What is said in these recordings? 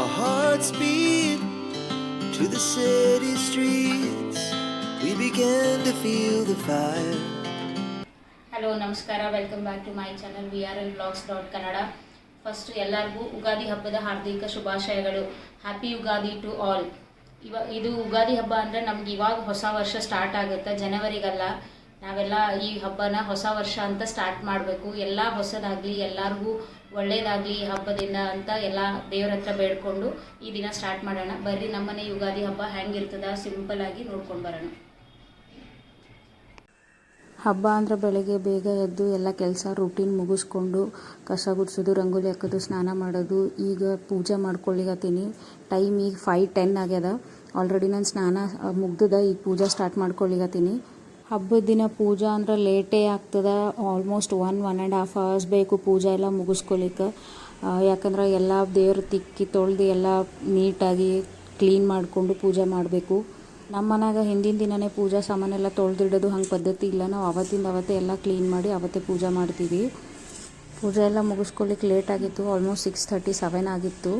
Our hearts beat to the city streets. We began to feel the fire. Hello ನಮಸ್ಕಾರ welcome back to my channel V R L blogs dot Kannada first ಎಲ್ಲರಿಗೂ ಉಗಾದಿ ಹಬ್ಬದ ಹಾರ್ದಿಕ ಶುಭಾಶಯಗಳು. Happy Ugadi to all ಇವ ಇದು ಉಗಾದಿ ಹಬ್ಬ ಅಂದರೆ ನಮ್ಗೆ ಇವಾಗ ಹೊಸ ವರ್ಷ ಸ್ಟಾರ್ಟ್ ಆಗುತ್ತೆ, ಜನವರಿಗಲ್ಲ. ನಾವೆಲ್ಲ ಈ ಹಬ್ಬನ ಹೊಸ ವರ್ಷ ಅಂತ ಸ್ಟಾರ್ಟ್ ಮಾಡಬೇಕು. ಎಲ್ಲ ಹೊಸದಾಗಲಿ, ಎಲ್ಲರಿಗೂ ಒಳ್ಳೇದಾಗಲಿ ಈ ಹಬ್ಬದಿಂದ ಅಂತ ಎಲ್ಲ ದೇವ್ರ ಹತ್ರ ಬೇಡ್ಕೊಂಡು ಈ ದಿನ ಸ್ಟಾರ್ಟ್ ಮಾಡೋಣ. ಬರ್ರಿ ನಮ್ಮನೆ ಯುಗಾದಿ ಹಬ್ಬ ಹೆಂಗಿರ್ತದ? ಸಿಂಪಲ್ ಆಗಿ ನೋಡ್ಕೊಂಡು ಬರೋಣ. ಹಬ್ಬ ಅಂದ್ರೆ ಬೆಳಗ್ಗೆ ಬೇಗ ಎದ್ದು ಎಲ್ಲ ಕೆಲಸ ರೂಟೀನ್ ಮುಗಿಸ್ಕೊಂಡು ಕಸ ಗುಡಿಸೋದು, ರಂಗೋಲಿ ಹಾಕೋದು, ಸ್ನಾನ ಮಾಡೋದು, ಈಗ ಪೂಜೆ ಮಾಡ್ಕೊಳ್ಳಿಗತ್ತೀನಿ ಟೈಮ್ ಈಗ ಫೈವ್ ಟೆನ್ ಆಗ್ಯದ. ಆಲ್ರೆಡಿ ನಾನು ಸ್ನಾನ ಮುಗ್ದದ, ಈಗ ಪೂಜೆ ಸ್ಟಾರ್ಟ್ ಮಾಡ್ಕೊಳ್ಳಿಗತ್ತೀನಿ ಹಬ್ಬದ ದಿನ ಪೂಜಾ ಅಂದ್ರೆ ಲೇಟೇ ಆಗ್ತದ. Almost one one and half hours ಬೇಕು ಪೂಜೆ ಎಲ್ಲ ಮುಗಿಸ್ಕೊಳಿಕ್ಕೆ ಯಾಕಂದ್ರೆ ಎಲ್ಲ ದೇವ್ರ ತಿಕ್ಕಿ ತೊಳೆದು ಎಲ್ಲ ನೀಟಾಗಿ ಕ್ಲೀನ್ ಮಾಡಿಕೊಂಡು ಪೂಜೆ ಮಾಡಬೇಕು. ನಮ್ಮ ಮನೆಯಾಗ ಹಿಂದಿನ ದಿನನೇ ಪೂಜಾ ಸಾಮಾನೆಲ್ಲ ತೊಳೆದಿಡೋದು ಹಂಗೆ ಪದ್ಧತಿ ಇಲ್ಲ. ನಾವು ಅವತ್ತಿಂದ ಅವತ್ತೇ ಎಲ್ಲ ಕ್ಲೀನ್ ಮಾಡಿ ಅವತ್ತೇ ಪೂಜೆ ಮಾಡ್ತೀವಿ. ಪೂಜೆ ಎಲ್ಲ ಮುಗಿಸ್ಕೊಳ್ಳಿಕ್ಕೆ ಲೇಟ್ ಆಗಿತ್ತು. ಆಲ್ಮೋಸ್ಟ್ ಸಿಕ್ಸ್ ತರ್ಟಿ ಸೆವೆನ್ ಆಗಿತ್ತು.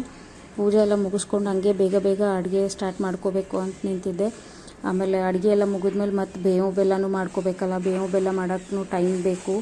ಪೂಜೆ ಎಲ್ಲ ಮುಗಿಸ್ಕೊಂಡು ಹಂಗೆ ಬೇಗ ಬೇಗ ಅಡುಗೆ ಸ್ಟಾರ್ಟ್ ಮಾಡ್ಕೋಬೇಕು ಅಂತ ನಿಂತಿದ್ದೆ. ಆಮೇಲೆ ಅಡುಗೆ ಎಲ್ಲ ಮುಗಿದ್ಮೇಲೆ ಮತ್ತೆ ಬೇವು ಬೆಲ್ಲನೂ ಮಾಡ್ಕೋಬೇಕಲ್ಲ ಬೇವು ಬೆಲ್ಲ ಮಾಡೋಕ್ಕೂ ಟೈಮ್ ಬೇಕು.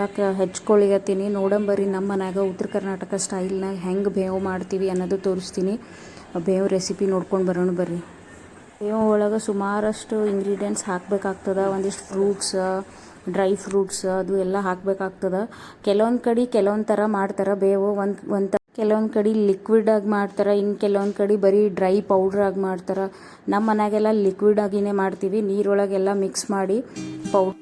ಎಲ್ಲ ಕ ಹೆಚ್ಕೊಳಿಗತ್ತೀನಿ ನೋಡಂಬರಿ ನಮ್ಮ ಮನ್ಯಾಗ ಉತ್ತರ ಕರ್ನಾಟಕ ಸ್ಟೈಲ್ನಾಗ ಹೆಂಗೆ ಬೇವು ಮಾಡ್ತೀವಿ ಅನ್ನೋದು ತೋರಿಸ್ತೀನಿ. ಬೇವು ರೆಸಿಪಿ ನೋಡ್ಕೊಂಡು ಬರೋಣ ಬರ್ರಿ. ಬೇವು ಒಳಗೆ ಸುಮಾರಷ್ಟು ಇಂಗ್ರೀಡಿಯೆಂಟ್ಸ್ ಹಾಕಬೇಕಾಗ್ತದ. ಒಂದಿಷ್ಟು ಫ್ರೂಟ್ಸ್ ಡ್ರೈ ಫ್ರೂಟ್ಸ್ ಅದು ಎಲ್ಲ ಹಾಕಬೇಕಾಗ್ತದ. ಕೆಲವೊಂದು ಕಡೆ ಕೆಲವೊಂದು ಥರ ಮಾಡ್ತಾರೆ ಬೇವು. ಒಂದು ಒಂದು ಕೆಲವೊಂದು ಕಡೆ ಲಿಕ್ವಿಡ್ ಆಗಿ ಮಾಡ್ತಾರೆ. ಇನ್ನು ಕೆಲವೊಂದು ಕಡೆ ಬರೀ ಡ್ರೈ ಪೌಡ್ರ್ ಆಗಿ ಮಾಡ್ತಾರೆ. ನಮ್ಮ ಮನ್ಯಾಗೆಲ್ಲ ಲಿಕ್ವಿಡ್ ಆಗಿನೇ ಮಾಡ್ತೀವಿ. ನೀರೊಳಗೆಲ್ಲ ಮಿಕ್ಸ್ ಮಾಡಿ ಪೌಡ್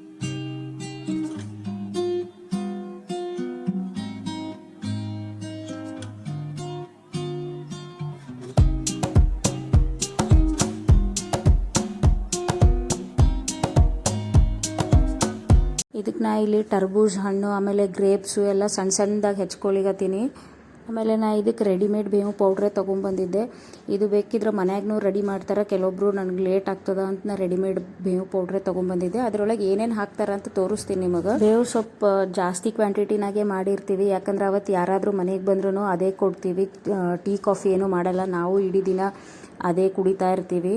ಇದಕ್ಕೆ ನಾ ಇಲ್ಲಿ ಟರ್ಬೂಜ್ ಹಣ್ಣು, ಆಮೇಲೆ ಗ್ರೇಪ್ಸು ಎಲ್ಲ ಸಣ್ಣ ಸಣ್ಣದಾಗಿ ಹೆಚ್ಕೊಳಿಗತ್ತೀನಿ. ಆಮೇಲೆ ನಾ ಇದಕ್ಕೆ ರೆಡಿಮೇಡ್ ಬೇವು ಪೌಡ್ರೇ ತೊಗೊಂಬಂದಿದ್ದೆ ಇದು ಬೇಕಿದ್ರೆ ಮನ್ಯಾಗೂ ರೆಡಿ ಮಾಡ್ತಾರೆ. ಕೆಲವೊಬ್ರು ನನಗೆ ಲೇಟ್ ಆಗ್ತದ ಅಂತ ನಾ ರೆಡಿಮೇಡ್ ಬೇವು ಪೌಡ್ರೇ ತೊಗೊಂಬಂದಿದ್ದೆ ಅದರೊಳಗೆ ಏನೇನು ಹಾಕ್ತಾರೆ ಅಂತ ತೋರಿಸ್ತೀನಿ ನಿಮಗೆ. ಬೇವು ಸ್ವಲ್ಪ ಜಾಸ್ತಿ ಕ್ವಾಂಟಿಟಿನಾಗೆ ಮಾಡಿರ್ತೀವಿ. ಯಾಕಂದ್ರೆ ಅವತ್ತು ಯಾರಾದರೂ ಮನೆಗೆ ಬಂದ್ರೂ ಅದೇ ಕೊಡ್ತೀವಿ. ಟೀ, ಕಾಫಿ ಏನೂ ಮಾಡಲ್ಲ. ನಾವು ಇಡೀ ದಿನ ಅದೇ ಕುಡಿತಾ ಇರ್ತೀವಿ.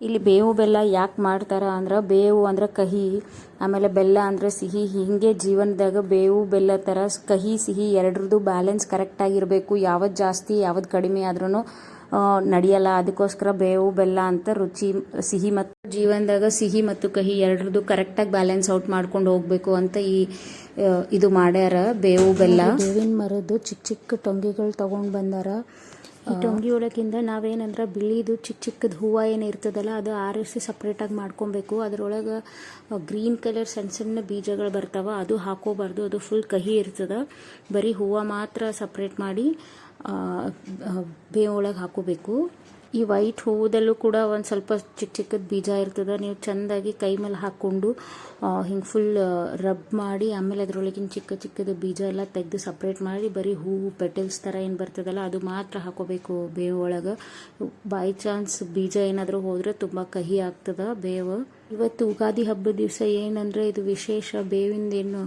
ಇಲ್ಲಿ ಬೇವು ಬೆಲ್ಲ ಯಾಕೆ ಮಾಡ್ತಾರ ಅಂದ್ರೆ ಬೇವು ಅಂದ್ರೆ ಕಹಿ, ಆಮೇಲೆ ಬೆಲ್ಲ ಅಂದ್ರೆ ಸಿಹಿ. ಹೀಗೆ ಜೀವನದಾಗ ಬೇವು ಬೆಲ್ಲ ಥರ ಕಹಿ, ಸಿಹಿ ಎರಡರದು ಬ್ಯಾಲೆನ್ಸ್ ಕರೆಕ್ಟಾಗಿರಬೇಕು ಯಾವ್ದು ಜಾಸ್ತಿ, ಯಾವ್ದು ಕಡಿಮೆ ಆದ್ರೂ ನಡೆಯಲ್ಲ. ಅದಕ್ಕೋಸ್ಕರ ಬೇವು, ಬೆಲ್ಲ ಅಂತ ರುಚಿ, ಸಿಹಿ ಮತ್ತು ಜೀವನದಾಗ ಸಿಹಿ ಮತ್ತು ಕಹಿ ಎರಡರದ್ದು ಕರೆಕ್ಟಾಗಿ ಬ್ಯಾಲೆನ್ಸ್ ಔಟ್ ಮಾಡ್ಕೊಂಡು ಹೋಗಬೇಕು ಅಂತ ಈ ಇದು ಮಾಡ್ಯಾರ. ಬೇವು, ಬೆಲ್ಲ. ಬೇವಿನ ಮರದ್ದು ಚಿಕ್ಕ ಚಿಕ್ಕ ಟೊಂಗಿಗಳು ತಗೊಂಡು ಬಂದಾರ. ಈ ಟೊಂಗಿ ಒಳಗಿಂದ ನಾವೇನಂದ್ರೆ ಬಿಳಿದು ಚಿಕ್ಕ ಚಿಕ್ಕದ ಹೂವು ಏನು ಇರ್ತದಲ್ಲ ಅದು ಆರಿಸಿ ಸಪ್ರೇಟಾಗಿ ಮಾಡ್ಕೊಬೇಕು. ಅದರೊಳಗೆ ಗ್ರೀನ್ ಕಲರ್ ಸಣ್ಣ ಸಣ್ಣ ಬೀಜಗಳು ಬರ್ತಾವ ಅದು ಹಾಕೋಬಾರ್ದು. ಅದು ಫುಲ್ ಕಹಿ ಇರ್ತದೆ. ಬರೀ ಹೂವು ಮಾತ್ರ ಸಪ್ರೇಟ್ ಮಾಡಿ ಬೇವು ಒಳಗೆ ಹಾಕೋಬೇಕು. ಈ ವೈಟ್ ಹೂದಲ್ಲೂ ಕೂಡ ಒಂದು ಸ್ವಲ್ಪ ಚಿಕ್ಕ ಚಿಕ್ಕದ ಬೀಜ ಇರ್ತದೆ. ನೀವು ಚೆಂದಾಗಿ ಕೈ ಮೇಲೆ ಹಾಕ್ಕೊಂಡು ಹಿಂಗೆ ಫುಲ್ ರಬ್ ಮಾಡಿ, ಆಮೇಲೆ ಅದರೊಳಗಿನ ಚಿಕ್ಕ ಚಿಕ್ಕದ ಬೀಜ ಎಲ್ಲ ತೆಗೆದು ಸಪ್ರೇಟ್ ಮಾಡಿ, ಬರೀ ಹೂವು ಪೆಟಲ್ಸ್ ಥರ ಏನು ಬರ್ತದಲ್ಲ, ಅದು ಮಾತ್ರ ಹಾಕೋಬೇಕು ಬೇವು ಒಳಗೆ. ಬೈ ಚಾನ್ಸ್ ಬೀಜ ಏನಾದರೂ ಹೋದರೆ ತುಂಬ ಕಹಿ ಆಗ್ತದೆ ಬೇವು. ಇವತ್ತು ಉಗಾದಿ ಹಬ್ಬದ ದಿವಸ ಏನಂದರೆ ಇದು ವಿಶೇಷ ಬೇವಿಂದ ಏನು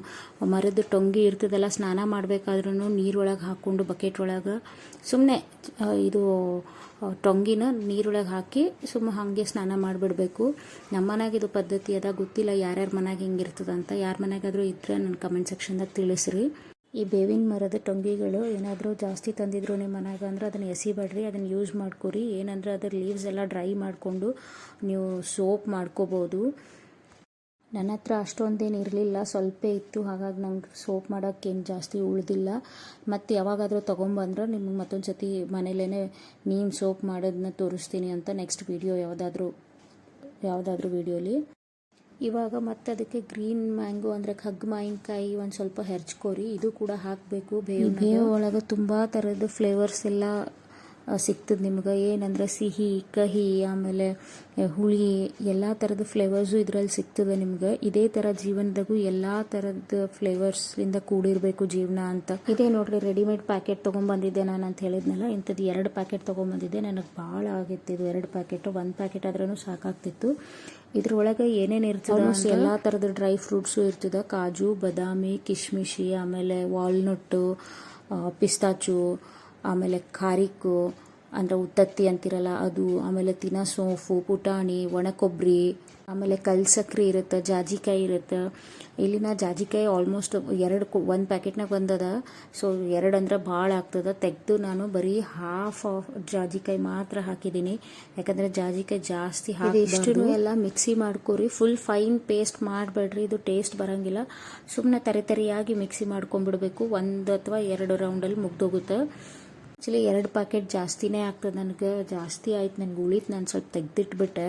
ಮರದ ಟೊಂಗಿ ಇರ್ತದಲ್ಲ, ಸ್ನಾನ ಮಾಡಬೇಕಾದ್ರೂ ನೀರೊಳಗೆ ಹಾಕ್ಕೊಂಡು ಬಕೆಟ್ ಒಳಗೆ ಸುಮ್ಮನೆ ಇದು ಟೊಂಗಿನ ನೀರೊಳಗೆ ಹಾಕಿ ಸುಮ್ಮ ಹಾಗೆ ಸ್ನಾನ ಮಾಡಿಬಿಡ್ಬೇಕು. ನಮ್ಮ ಮನೆಗೆ ಇದು ಪದ್ಧತಿ ಅದ, ಗೊತ್ತಿಲ್ಲ ಯಾರ್ಯಾರ ಮನೆಗೆ ಹಿಂಗೆ ಅಂತ ಯಾರ ಮನೆಗಾದರೂ ಇದ್ದರೆ ನನ್ನ ಕಮೆಂಟ್ ಸೆಕ್ಷನ್ದಾಗ ತಿಳಿಸ್ರಿ. ಈ ಬೇವಿನ ಮರದ ಟೊಂಗಿಗಳು ಏನಾದರೂ ಜಾಸ್ತಿ ತಂದಿದ್ರು ನಿಮ್ಮ ಮನೆಯಾಗ ಅಂದ್ರೆ ಅದನ್ನು ಎಸಿಬೇಡ್ರಿ ಅದನ್ನು ಯೂಸ್ ಮಾಡ್ಕೊರಿ. ಏನಂದ್ರೆ ಅದ್ರ ಲೀವ್ಸ್ ಎಲ್ಲ ಡ್ರೈ ಮಾಡಿಕೊಂಡು ನೀವು ಸೋಪ್ ಮಾಡ್ಕೋಬೋದು. ನನ್ನ ಹತ್ರ ಅಷ್ಟೊಂದೇನು ಇರಲಿಲ್ಲ, ಸ್ವಲ್ಪ ಇತ್ತು. ಹಾಗಾಗಿ ನಂಗೆ ಸೋಪ್ ಮಾಡೋಕ್ಕೇನು ಜಾಸ್ತಿ ಉಳಿದಿಲ್ಲ. ಮತ್ತು ಯಾವಾಗಾದರೂ ತೊಗೊಂಬಂದ್ರೆ ನಿಮ್ಗೆ ಮತ್ತೊಂದು ಸತಿ ಮನೇಲೇ ನೀನು ಸೋಪ್ ಮಾಡೋದನ್ನ ತೋರಿಸ್ತೀನಿ ಅಂತ ನೆಕ್ಸ್ಟ್ ವಿಡಿಯೋ ಯಾವುದಾದ್ರೂ ಯಾವುದಾದ್ರೂ ವಿಡಿಯೋಲಿ ಇವಾಗ ಮತ್ತೆ ಅದಕ್ಕೆ ಗ್ರೀನ್ ಮ್ಯಾಂಗೋ ಅಂದರೆ ಖಗ್ ಮಾವಿನಕಾಯಿ ಒಂದು ಸ್ವಲ್ಪ ಹೆರ್ಚ್ಕೋರಿ. ಇದು ಕೂಡ ಹಾಕಬೇಕು ಬೇವು ಬೇವು ಒಳಗೆ ತುಂಬ ಥರದ ಫ್ಲೇವರ್ಸ್ ಎಲ್ಲ ಸಿಗ್ತದೆ ನಿಮ್ಗೆ. ಏನಂದ್ರೆ ಸಿಹಿ ಕಹಿ ಆಮೇಲೆ ಹುಳಿ ಎಲ್ಲ ಥರದ ಫ್ಲೇವರ್ಸು ಇದರಲ್ಲಿ ಸಿಗ್ತದೆ ನಿಮ್ಗೆ. ಇದೇ ಥರ ಜೀವನದಾಗೂ ಎಲ್ಲ ಥರದ ಫ್ಲೇವರ್ಸ್ಲಿಂದ ಕೂಡಿರಬೇಕು ಜೀವನ ಅಂತ. ಇದೇ ನೋಡ್ರಿ ರೆಡಿಮೇಡ್ ಪ್ಯಾಕೆಟ್ ತೊಗೊಂಬಂದಿದ್ದೆ ನಾನು ಅಂತ ಹೇಳಿದ್ನಲ್ಲ ಇಂಥದ್ದು ಎರಡು ಪ್ಯಾಕೆಟ್ ತೊಗೊಂಬಂದಿದ್ದೆ. ನನಗೆ ಭಾಳ ಆಗಿತ್ತು ಇದು. ಎರಡು ಪ್ಯಾಕೆಟು ಒಂದು ಪ್ಯಾಕೆಟ್ ಆದ್ರೂ ಸಾಕಾಗ್ತಿತ್ತು. ಇದ್ರೊಳಗೆ ಏನೇನು ಇರ್ತದೆ ಎಲ್ಲ ಥರದ ಡ್ರೈ ಫ್ರೂಟ್ಸು ಇರ್ತದೆ. ಕಾಜು ಬಾದಾಮಿ ಕಿಶ್ಮಿಶಿ ಆಮೇಲೆ ವಾಲ್ನಟ್ಟು ಪಿಸ್ತಾಚು ಆಮೇಲೆ ಖಾರಿಕು ಅಂದರೆ ಉತ್ತತ್ತಿ ಅಂತಿರಲ್ಲ ಅದು ಆಮೇಲೆ ತಿನ್ನ ಸೋಂಫು ಪುಟಾಣಿ ಒಣ ಕೊಬ್ಬರಿ ಆಮೇಲೆ ಕಲ್ ಸಕ್ರೆ ಇರುತ್ತೆ ಜಾಜಿಕಾಯಿ ಇರುತ್ತೆ. ಇಲ್ಲಿನ ಜಾಜಿಕಾಯಿ ಆಲ್ಮೋಸ್ಟ್ ಎರಡು ಒಂದು ಪ್ಯಾಕೆಟ್ನಾಗ ಬಂದದ. ಸೊ ಎರಡು ಅಂದ್ರೆ ಭಾಳ ಆಗ್ತದ. ತೆಗೆದು ನಾನು ಬರೀ ಹಾಫ್ ಆಫ್ ಜಾಜಿಕಾಯಿ ಮಾತ್ರ ಹಾಕಿದ್ದೀನಿ. ಯಾಕಂದರೆ ಜಾಜಿಕಾಯಿ ಜಾಸ್ತಿ ಹಾಕಿ ಇಷ್ಟು ಎಲ್ಲ ಮಿಕ್ಸಿ ಮಾಡ್ಕೊರಿ. ಫುಲ್ ಫೈನ್ ಪೇಸ್ಟ್ ಮಾಡಬೇಡ್ರಿ. ಇದು ಟೇಸ್ಟ್ ಬರೋಂಗಿಲ್ಲ. ಸುಮ್ಮನೆ ತರಿ ತರಿಯಾಗಿ ಮಿಕ್ಸಿ ಮಾಡ್ಕೊಂಡ್ಬಿಡ್ಬೇಕು. ಒಂದು ಅಥವಾ ಎರಡು ರೌಂಡಲ್ಲಿ ಮುಗ್ದೋಗುತ್ತೆ. ಆ್ಯಕ್ಚುಲಿ ಎರಡು ಪ್ಯಾಕೆಟ್ ಜಾಸ್ತಿನೇ ಆಗ್ತದೆ. ನನಗೆ ಜಾಸ್ತಿ ಆಯ್ತು ನನಗೆ ಉಳಿತು ನಾನು ಸ್ವಲ್ಪ ತೆಗ್ದಿಟ್ಬಿಟ್ಟೆ.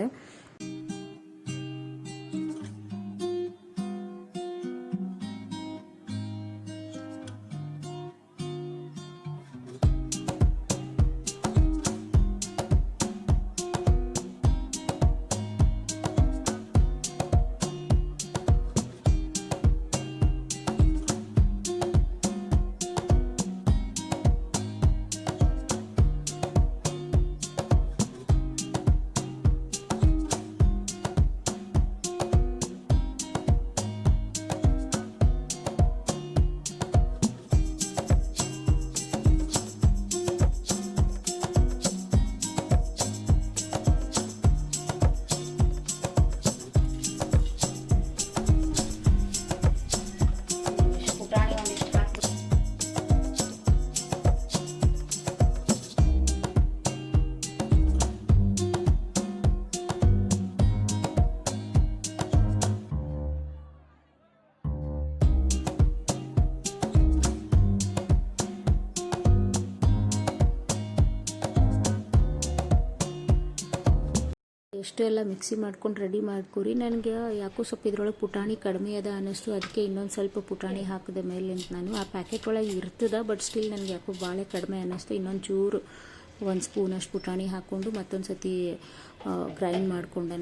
ಎಷ್ಟು ಎಲ್ಲ ಮಿಕ್ಸಿ ಮಾಡ್ಕೊಂಡು ರೆಡಿ ಮಾಡ್ಕೊರಿ. ನನಗೆ ಯಾಕೋ ಸ್ವಲ್ಪ ಇದ್ರೊಳಗೆ ಪುಟಾಣಿ ಕಡಿಮೆ ಅದ ಅನ್ನಿಸ್ತು. ಅದಕ್ಕೆ ಇನ್ನೊಂದು ಸ್ವಲ್ಪ ಪುಟಾಣಿ ಹಾಕಿದೆ ಮೇಲೆ ನಾನು ಆ ಪ್ಯಾಕೆಟ್ ಒಳಗೆ ಇರ್ತದ ಬಟ್ ಸ್ಟಿಲ್ ನನಗೆ ಯಾಕೋ ಭಾಳ ಕಡಿಮೆ ಅನ್ನಿಸ್ತು. ಇನ್ನೊಂದು ಚೂರು, ಒಂದು ಸ್ಪೂನಷ್ಟು ಪುಟಾಣಿ ಹಾಕ್ಕೊಂಡು ಮತ್ತೊಂದು ಸತಿ ಗ್ರೈಂಡ್ ಮಾಡ್ಕೊಂಡೆ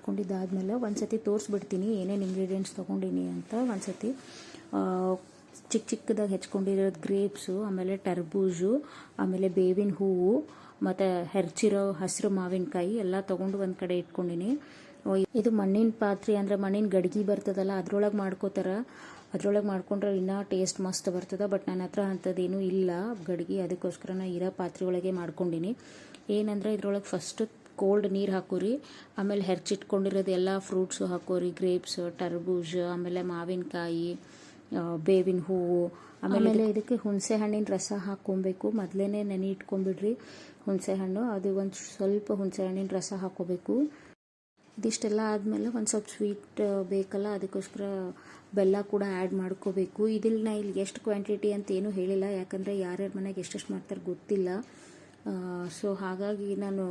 ಮಾಡ್ಕೊಂಡಿದ್ದಾದ್ಮೇಲೆ ಒಂದು ಸತಿ ತೋರಿಸ್ಬಿಡ್ತೀನಿ ಏನೇನು ಇಂಗ್ರೀಡಿಯೆಂಟ್ಸ್ ತೊಗೊಂಡಿನಿ ಅಂತ ಒಂದು ಸತಿ ಚಿಕ್ಕ ಚಿಕ್ಕದಾಗಿ ಹೆಚ್ಕೊಂಡಿರೋದು ಗ್ರೇಪ್ಸು ಆಮೇಲೆ ಟರ್ಬೂಜು, ಆಮೇಲೆ ಬೇವಿನ ಹೂವು, ಮತ್ತು ಹೆರ್ಚಿರೋ ಹಸಿರು ಮಾವಿನಕಾಯಿ ಎಲ್ಲ ತೊಗೊಂಡು ಒಂದು ಕಡೆ ಇಟ್ಕೊಂಡಿನಿ. ಇದು ಮಣ್ಣಿನ ಪಾತ್ರೆ ಅಂದರೆ ಮಣ್ಣಿನ ಗಡಿಗೆ ಬರ್ತದಲ್ಲ, ಅದ್ರೊಳಗೆ ಮಾಡ್ಕೋತಾರ. ಅದ್ರೊಳಗೆ ಮಾಡ್ಕೊಂಡ್ರೆ ಇನ್ನೂ ಟೇಸ್ಟ್ ಮಸ್ತ್ ಬರ್ತದೆ ಬಟ್ ನನ್ನ ಹತ್ರ ಅಂಥದ್ದೇನೂ ಇಲ್ಲ. ಗಡಿಗೆ ಅದಕ್ಕೋಸ್ಕರ ನಾನು ಇರೋ ಪಾತ್ರೆ ಒಳಗೆ ಮಾಡ್ಕೊಂಡಿನಿ. ಏನಂದ್ರೆ ಇದ್ರೊಳಗೆ ಫಸ್ಟ್ ಕೋಲ್ಡ್ ನೀರು ಹಾಕೋರಿ. ಆಮೇಲೆ ಹೆರ್ಚಿಟ್ಕೊಂಡಿರೋದು ಎಲ್ಲ ಫ್ರೂಟ್ಸು ಹಾಕೋರಿ. ಗ್ರೇಪ್ಸ್ ಟರ್ಬೂಜ್ ಆಮೇಲೆ ಮಾವಿನಕಾಯಿ ಬೇವಿನ ಹೂವು ಆಮೇಲೆ ಇದಕ್ಕೆ ಹುಣಸೆ ಹಣ್ಣಿನ ರಸ ಹಾಕ್ಕೊಬೇಕು. ಮೊದಲೇ ನೆನೆ ಇಟ್ಕೊಂಡ್ಬಿಡ್ರಿ ಹುಣಸೆ ಹಣ್ಣು. ಅದು ಒಂದು ಸ್ವಲ್ಪ ಹುಣಸೆ ಹಣ್ಣಿನ ರಸ ಹಾಕೋಬೇಕು ಇದಿಷ್ಟೆಲ್ಲ ಆದಮೇಲೆ ಒಂದು ಸ್ವಲ್ಪ ಸ್ವೀಟ್ ಬೇಕಲ್ಲ ಅದಕ್ಕೋಸ್ಕರ ಬೆಲ್ಲ ಕೂಡ ಆ್ಯಡ್ ಮಾಡ್ಕೋಬೇಕು. ಇದಿಲ್ಲಿ ನಾ ಇಲ್ಲಿ ಎಷ್ಟು ಕ್ವಾಂಟಿಟಿ ಅಂತ ಏನೂ ಹೇಳಿಲ್ಲ. ಯಾಕಂದರೆ ಯಾರ್ಯಾರ ಮನೆಗೆ ಎಷ್ಟೆಷ್ಟು ಮಾಡ್ತಾರೆ ಗೊತ್ತಿಲ್ಲ. ಸೊ ಹಾಗಾಗಿ ನಾನು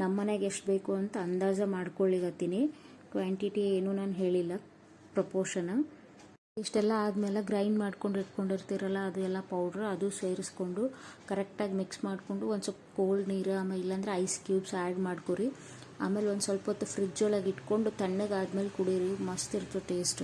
ನಮ್ಮ ಮನೆಗೆ ಎಷ್ಟು ಬೇಕು ಅಂತ ಅಂದಾಜ ಮಾಡ್ಕೊಳ್ಳಿಗತ್ತೀನಿ ಕ್ವಾಂಟಿಟಿ ಏನು ನಾನು ಹೇಳಿಲ್ಲ ಪ್ರಪೋರ್ಷನ್ ಇಷ್ಟೆಲ್ಲ ಆದಮೇಲೆ ಗ್ರೈಂಡ್ ಮಾಡ್ಕೊಂಡು ಇಟ್ಕೊಂಡಿರ್ತೀರಲ್ಲ ಅದು ಎಲ್ಲ ಪೌಡ್ರ್ ಅದು ಸೇರಿಸ್ಕೊಂಡು ಕರೆಕ್ಟಾಗಿ ಮಿಕ್ಸ್ ಮಾಡಿಕೊಂಡು ಒಂದು ಸ್ವಲ್ಪ ಕೋಲ್ಡ್ ನೀರು, ಆಮೇಲೆ ಇಲ್ಲಾಂದ್ರೆ ಐಸ್ ಕ್ಯೂಬ್ಸ್ ಆ್ಯಡ್ ಮಾಡ್ಕೊರಿ. ಆಮೇಲೆ ಒಂದು ಸ್ವಲ್ಪ ಹೊತ್ತು ಫ್ರಿಜ್ ಒಳಗೆ ಇಟ್ಕೊಂಡು ತಣ್ಣಗಾದ್ಮೇಲೆ ಕುಡೀರಿ, ಮಸ್ತ್ ಇರ್ತದೆ ಟೇಸ್ಟ್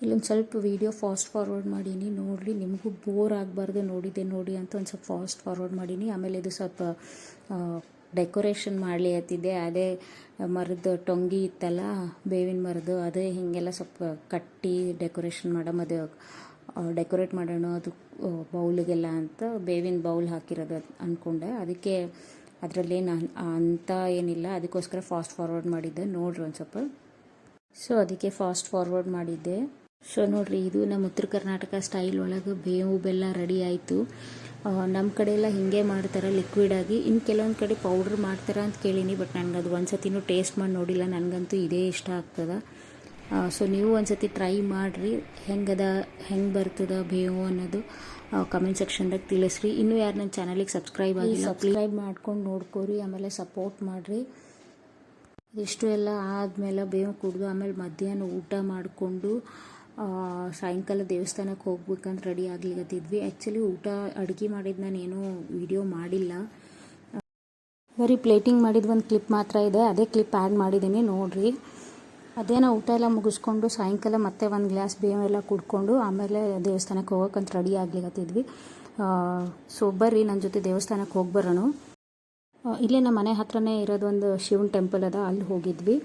ಇಲ್ಲೊಂದು ಸ್ವಲ್ಪ ವೀಡಿಯೋ ಫಾಸ್ಟ್ ಫಾರ್ವರ್ಡ್ ಮಾಡೀನಿ, ನೋಡಲಿ ನಿಮಗೂ ಬೋರ್ ಆಗಬಾರ್ದು ನೋಡಿದೆ ನೋಡಿ ಅಂತ ಒಂದು ಸ್ವಲ್ಪ ಫಾಸ್ಟ್ ಫಾರ್ವರ್ಡ್ ಮಾಡೀನಿ. ಆಮೇಲೆ ಇದು ಸ್ವಲ್ಪ ಡೆಕೋರೇಷನ್ ಮಾಡಲಿ ಹತ್ತಿದ್ದೆ ಅದೇ ಮರದ ಟೊಂಗಿ ಇತ್ತಲ್ಲ, ಬೇವಿನ ಮರದ್ದು, ಅದೇ ಹೀಗೆಲ್ಲ ಸ್ವಲ್ಪ ಕಟ್ಟಿ ಡೆಕೋರೇಷನ್ ಮಾಡೋ ಮದುವೆ ಡೆಕೋರೇಟ್ ಮಾಡೋಣ, ಅದು ಬೌಲಿಗೆಲ್ಲ ಅಂತ ಬೇವಿನ ಬೌಲ್ ಹಾಕಿರೋದು ಅದ್- ಅಂದ್ಕೊಂಡೆ ಅದಕ್ಕೆ ಅದರಲ್ಲೇನು ಅಂತ ಏನಿಲ್ಲ, ಅದಕ್ಕೋಸ್ಕರ ಫಾಸ್ಟ್ ಫಾರ್ವರ್ಡ್ ಮಾಡಿದ್ದೆ. ನೋಡ್ರಿ ಒಂದು ಸ್ವಲ್ಪ. ಸೊ ಅದಕ್ಕೆ ಫಾಸ್ಟ್ ಫಾರ್ವರ್ಡ್ ಮಾಡಿದ್ದೆ. ಸೊ ನೋಡ್ರಿ, ಇದು ನಮ್ಮ ಉತ್ತರ ಕರ್ನಾಟಕ ಸ್ಟೈಲ್ ಒಳಗೆ ಬೇವು ಬೆಲ್ಲ ರೆಡಿ ಆಯಿತು. ನಮ್ಮ ಕಡೆ ಎಲ್ಲ ಹಿಂಗೆ ಮಾಡ್ತಾರೆ ಲಿಕ್ವಿಡ್ ಆಗಿ. ಇನ್ನು ಕೆಲವೊಂದು ಕಡೆ ಪೌಡ್ರ್ ಮಾಡ್ತಾರೆ ಅಂತ ಕೇಳೀನಿ ಬಟ್ ನನಗೆ ಅದು ಒಂದು ಸತಿನೂ ಟೇಸ್ಟ್ ಮಾಡಿ ನೋಡಿಲ್ಲ. ನನಗಂತೂ ಇದೇ ಇಷ್ಟ ಆಗ್ತದೆ. ಸೊ ನೀವು ಒಂದು ಸತಿ ಟ್ರೈ ಮಾಡಿರಿ. ಹೆಂಗದ ಹೆಂಗೆ ಬರ್ತದ ಬೇವು ಅನ್ನೋದು ಕಮೆಂಟ್ ಸೆಕ್ಷನ್ದಾಗ ತಿಳಿಸ್ರಿ. ಇನ್ನೂ ಯಾರು ನನ್ನ ಚಾನಲಿಗೆ ಸಬ್ಸ್ಕ್ರೈಬ್ ಆಗಿ ಸಬ್ಸ್ಕ್ರೈಬ್ ಮಾಡ್ಕೊಂಡು ನೋಡ್ಕೋರಿ ಆಮೇಲೆ ಸಪೋರ್ಟ್ ಮಾಡಿರಿ. ಇಷ್ಟು ಎಲ್ಲ ಆದಮೇಲೆ ಬೇವು ಕುಡಿದು ಆಮೇಲೆ ಮಧ್ಯಾಹ್ನ ಊಟ ಮಾಡಿಕೊಂಡು ಸಾಯಂಕಾಲ ದೇವಸ್ಥಾನಕ್ಕೆ ಹೋಗ್ಬೇಕಂತ ರೆಡಿ ಆಗ್ಲಿಕತ್ತಿದ್ವಿ. ಆ್ಯಕ್ಚುಲಿ ಊಟ ಅಡುಗೆ ಮಾಡಿದ್ದು ನಾನೇನು ವೀಡಿಯೋ ಮಾಡಿಲ್ಲ. ಬರೀ ಪ್ಲೇಟಿಂಗ್ ಮಾಡಿದ ಒಂದು ಕ್ಲಿಪ್ ಮಾತ್ರ ಇದೆ. ಅದೇ ಕ್ಲಿಪ್ ಆ್ಯಡ್ ಮಾಡಿದ್ದೀನಿ ನೋಡಿರಿ. ಅದೇನೋ ಊಟ ಎಲ್ಲ ಮುಗಿಸ್ಕೊಂಡು ಸಾಯಂಕಾಲ ಮತ್ತೆ ಒಂದು ಗ್ಲಾಸ್ ಬೇವೆಲ್ಲ ಕುಡ್ಕೊಂಡು ಆಮೇಲೆ ದೇವಸ್ಥಾನಕ್ಕೆ ಹೋಗೋಕ್ಕಂತ ರೆಡಿ ಆಗ್ಲಿಕತ್ತಿದ್ವಿ. ಸೊ ಬರ್ರಿ ನನ್ನ ಜೊತೆ ದೇವಸ್ಥಾನಕ್ಕೆ ಹೋಗಿ ಬರೋಣ. ಇಲ್ಲೇ ನಮ್ಮ ಮನೆ ಹತ್ರನೇ ಇರೋದೊಂದು ಶಿವನ ಟೆಂಪಲ್ ಅದ, ಅಲ್ಲಿ ಹೋಗಿದ್ವಿ.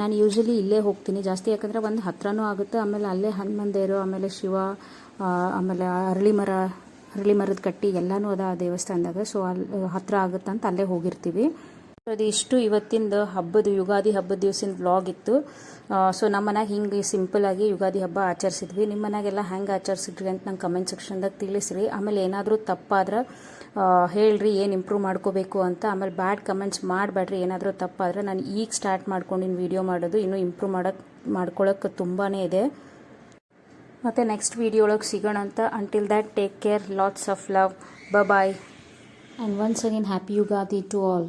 ನಾನು ಯೂಶಲಿ ಇಲ್ಲೇ ಹೋಗ್ತೀನಿ. ಜಾಸ್ತಿ ಯಾಕಂದರೆ ಒಂದು ಹತ್ರನೂ ಆಗುತ್ತೆ, ಆಮೇಲೆ ಅಲ್ಲೇ ಹನುಮಂದೇರು ಆಮೇಲೆ ಶಿವ ಆಮೇಲೆ ಅರಳಿ ಮರ, ಅರಳಿ ಮರದ ಕಟ್ಟಿ ಎಲ್ಲನೂ ಅದ ಆ ದೇವಸ್ಥಾನದಾಗ. ಸೊ ಅಲ್ಲಿ ಹತ್ರ ಆಗುತ್ತೆ ಅಂತ ಅಲ್ಲೇ ಹೋಗಿರ್ತೀವಿ. ಅದು ಇಷ್ಟು ಇವತ್ತಿಂದ ಹಬ್ಬದ, ಯುಗಾದಿ ಹಬ್ಬದ ದಿವಸಿನ ಬ್ಲಾಗ್ ಇತ್ತು. ಸೊ ನಮ್ಮ ಮನ್ಯಾಗ ಹಿಂಗೆ ಸಿಂಪಲಾಗಿ ಯುಗಾದಿ ಹಬ್ಬ ಆಚರಿಸಿದ್ವಿ. ನಿಮ್ಮ ಮನ್ಯಾಗೆಲ್ಲ ಹೆಂಗೆ ಆಚರಿಸಿದ್ರಿ ಅಂತ ನಂಗೆ ಕಮೆಂಟ್ ಸೆಕ್ಷನ್ದಾಗ ತಿಳಿಸ್ರಿ. ಆಮೇಲೆ ಏನಾದರೂ ತಪ್ಪಾದ್ರೆ ಹೇಳ್ರಿ, ಏನು ಇಂಪ್ರೂವ್ ಮಾಡ್ಕೋಬೇಕು ಅಂತ. ಆಮೇಲೆ ಬ್ಯಾಡ್ ಕಮೆಂಟ್ಸ್ ಮಾಡಬೇಡ್ರಿ, ಏನಾದರೂ ತಪ್ಪಾದರೆ ನಾನು ಈಗ ಸ್ಟಾರ್ಟ್ ಮಾಡ್ಕೊಂಡಿನಿ ವೀಡಿಯೋ ಮಾಡೋದು. ಇನ್ನೂ ಇಂಪ್ರೂವ್ ಮಾಡೋಕ್ಕೆ ಮಾಡ್ಕೊಳ್ಳೋಕ್ಕೆ ತುಂಬಾ ಇದೆ. ಮತ್ತು ನೆಕ್ಸ್ಟ್ ವಿಡಿಯೋ ಒಳಗೆ ಸಿಗೋಣ ಅಂತ. Until that take care lots of love bye and once again happy Yugadi to all